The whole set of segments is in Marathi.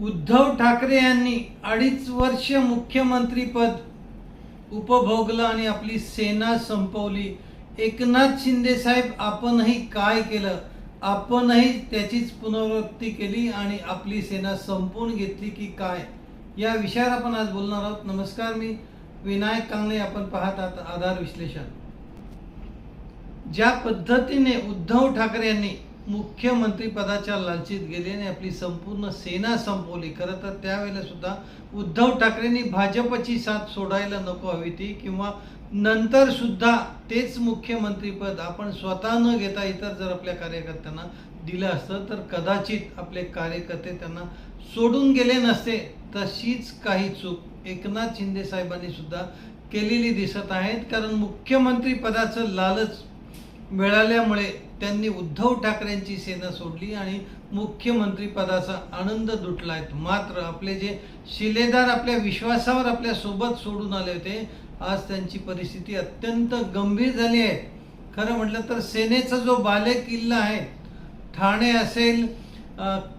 उद्धव ठाकरे यांनी अडीच वर्ष मुख्यमंत्रीपद उपभोगलं आणि आपली सेना संपवली. एकनाथ शिंदे साहेब आपणही काय केलं? आपणही त्याचीच पुनरावृत्ती केली आणि आपली सेना संपवून घेतली की काय? या विषयावर आपण आज बोलणार आहोत. नमस्कार मी विनायक कांगणे. आपण पाहत आहात आधार विश्लेषण. ज्या पद्धतीने उद्धव ठाकरे यांनी मुख्यमंत्रीपदाच्या लालचीत गेली आणि आपली संपूर्ण सेना संपवली. खरं तर त्यावेळेला सुद्धा उद्धव ठाकरेंनी भाजपची साथ सोडायला नको हवी ती किंवा नंतर सुद्धा तेच मुख्यमंत्रीपद आपण स्वतः न घेता इतर जर आपल्या कार्यकर्त्यांना दिलं असतं तर कदाचित आपले कार्यकर्ते त्यांना सोडून गेले नसते. तशीच काही चूक एकनाथ शिंदे साहेबांनी सुद्धा केलेली दिसत आहेत. कारण मुख्यमंत्री पदाचं लालच मिळाल्यामुळे त्यांनी उद्धव ठाकरेंची सेना सोडली आणि मुख्यमंत्री पदाचा आनंद लुटलाय. मात्र आपले जे शिलेदार आपल्या विश्वासावर आपल्यासोबत सोडून आले होते आज त्यांची परिस्थिती अत्यंत गंभीर झाली आहे. खरं म्हटलं तर सेनेचा जो बालेकिल्ला आहे ठाणे असेल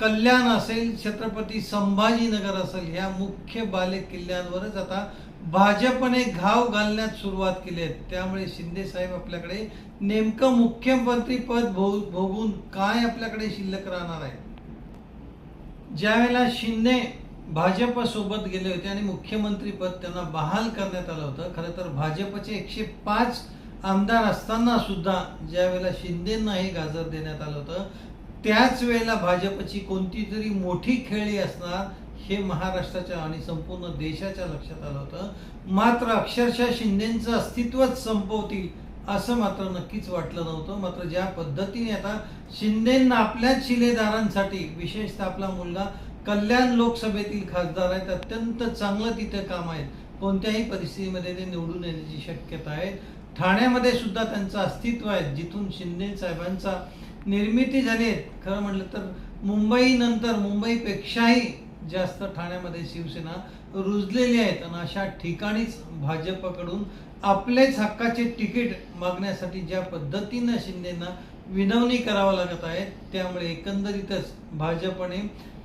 कल्याण असेल छत्रपती संभाजीनगर असेल ह्या मुख्य बाले किल्ल्यांवरच आता भाजपने घाव घालण्यात सुरुवात केली आहे. त्यामुळे शिंदे साहेब आपल्याकडे नेमकं मुख्यमंत्री पद भो- भोगून काय आपल्याकडे शिल्लक राहणार आहे? ज्यावेळेला शिंदे भाजपसोबत गेले होते आणि मुख्यमंत्री पद त्यांना बहाल करण्यात आलं होतं खरं तर भाजपचे एकशे पाच आमदार असताना सुद्धा ज्यावेळेला शिंदेंना हे गाजर देण्यात आलं होतं त्याच वेळेला भाजपची कोणती तरी मोठी खेळी असणार हे महाराष्ट्राच्या आणि संपूर्ण देशाच्या लक्षात आलं होतं. मात्र अक्षरशः शिंदेचं अस्तित्वच संपवतील असं मात्र नक्कीच वाटलं नव्हतं. मात्र ज्या पद्धतीने आता शिंदेंना आपल्याच शिलेदारांसाठी विशेषतः आपला मुलगा कल्याण लोकसभेतील खासदार आहेत अत्यंत चांगलं तिथे काम आहे. कोणत्याही परिस्थितीमध्ये ते निवडून येण्याची शक्यता आहे. ठाण्यामध्ये सुद्धा त्यांचं अस्तित्व आहे. जिथून शिंदे साहेबांचा निर्मिती झाली आहे खरं म्हटलं तर मुंबईनंतर मुंबईपेक्षाही जास्त ठाण्यामध्ये शिवसेना रुजलेली आहेत आणि अशा ठिकाणीच भाजपकडून आपलेच हक्काचे तिकीट मागण्यासाठी ज्या पद्धतीनं शिंदेना विनवणी करावं लागत आहे त्यामुळे एकंदरीतच भाजपने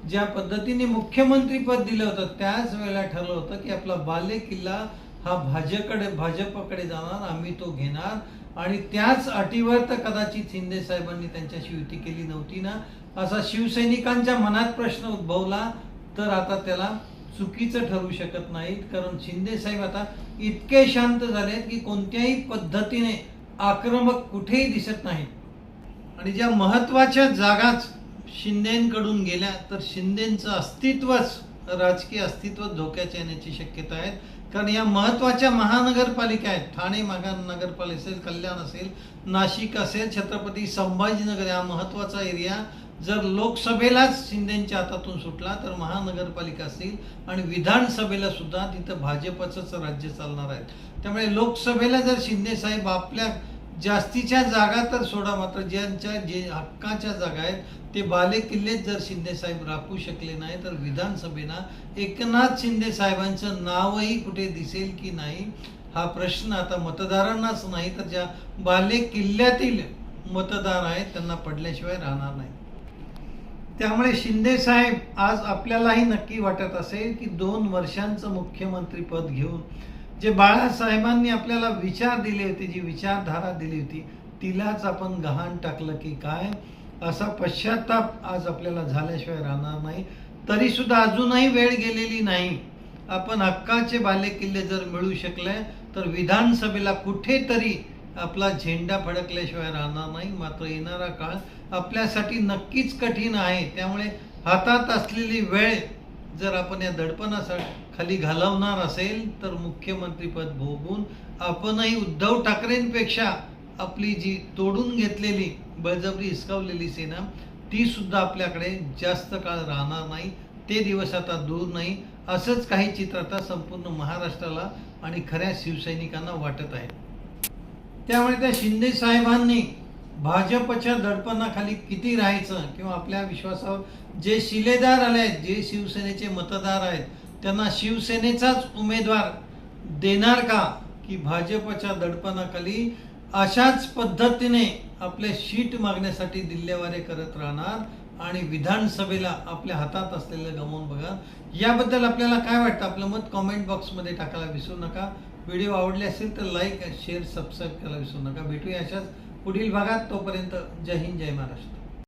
ज्या पद्धतीने मुख्यमंत्रीपद दिलं होतं त्याच वेळेला ठरलं होतं की आपला बालेकिल्ला हा भाजपकडे भाजपकडे जाणार आम्ही तो घेणार. आणि त्याच अटीवर तर कदाचित शिंदे साहेबांनी त्यांच्याशी युती केली नव्हती ना. असा शिवसैनिकांच्या मनात प्रश्न उद्भवला तर आता त्याला चुकीचं ठरू शकत नाहीत. कारण शिंदे साहेब आता इतके शांत झालेत की कोणत्याही पद्धतीने आक्रमक कुठेही दिसत नाही आणि ज्या महत्त्वाच्या जागाच शिंदेकडून गेल्या तर शिंदेचं अस्तित्वच राजकीय अस्तित्व धोक्याच्या येण्याची शक्यता आहे. कारण या महत्त्वाच्या महानगरपालिका आहेत. ठाणे महानगरपालिका असेल कल्याण असेल नाशिक असेल छत्रपती संभाजीनगर हा महत्त्वाचा एरिया जर लोकसभेलाच शिंदेच्या हातातून सुटला तर महानगरपालिका असेल आणि विधानसभेला सुद्धा तिथं भाजपचंच राज्य चालणार आहे. त्यामुळे लोकसभेला जर शिंदे साहेब आपल्या जास्तीच्या जागा तर सोडा मात्र ज्यांच्या जे हक्काच्या जागा आहेत ते बाले किल्लेच जर शिंदेसाहेब राखू शकले नाही तर विधानसभेनं एकनाथ शिंदे साहेबांचं नावही कुठे दिसेल की नाही हा प्रश्न आता मतदारांनाच नाही तर ज्या बाले किल्ल्यातील मतदार आहेत त्यांना पडल्याशिवाय राहणार नाही. त्यामुळे शिंदे साहेब आज आपल्यालाही नक्की वाटत असेल की दोन वर्षांचं मुख्यमंत्री पद घेऊन जे बाळासाहेबांनी आपल्याला विचार दिले होते जी विचारधारा दिली होती तिलाच आपण गहाण टाकलं की काय? असा पश्चाताप आज आपल्याला झाल्याशिवाय राहणार नाही. तरीसुद्धा अजूनही वेळ गेलेली नाही. आपण हक्काचे बालेकिल्ले जर मिळू शकले तर विधानसभेला कुठेतरी आपला झेंडा फडकल्याशिवाय राहणार नाही. मात्र येणारा काळ आपल्यासाठी नक्कीच कठीण आहे. त्यामुळे हातात असलेली वेळ जर आपण या दडपणासाठी खाली घालवणार असेल तर मुख्यमंत्रीपद भोगून आपणही उद्धव ठाकरेंपेक्षा आपली जी तोडून घेतलेली बळजबरी हिसकावलेली सेना ती सुद्धा आपल्याकडे जास्त काळ राहणार नाही ते दिवस आता दूर नाही असंच काही चित्र आता संपूर्ण महाराष्ट्राला आणि खऱ्या शिवसैनिकांना वाटत आहे. त्यामुळे त्या शिंदे साहेबांनी भाजपच्या दडपणाखाली किती राहायचं किंवा आपल्या विश्वासावर जे शिलेदार आले आहेत जे शिवसेनेचे मतदार आहेत त्यांना शिवसेनेचाच उमेदवार देणार का? की भाजपच्या दडपणाखाली अशाच पद्धतीने आपले शीट मागण्यासाठी दिल्लेवारे करत राहणार आणि विधानसभेला आपल्या हातात असलेलं गमावून बघा. याबद्दल आपल्याला काय वाटतं? आपलं मत कॉमेंट बॉक्समध्ये टाकायला विसरू नका. व्हिडिओ आवडले असेल तर लाईक शेअर सबस्क्राईब करायला विसरू नका. भेटूया अशाच पुढील भागात तोपर्यंत जय हिंद जय महाराष्ट्र.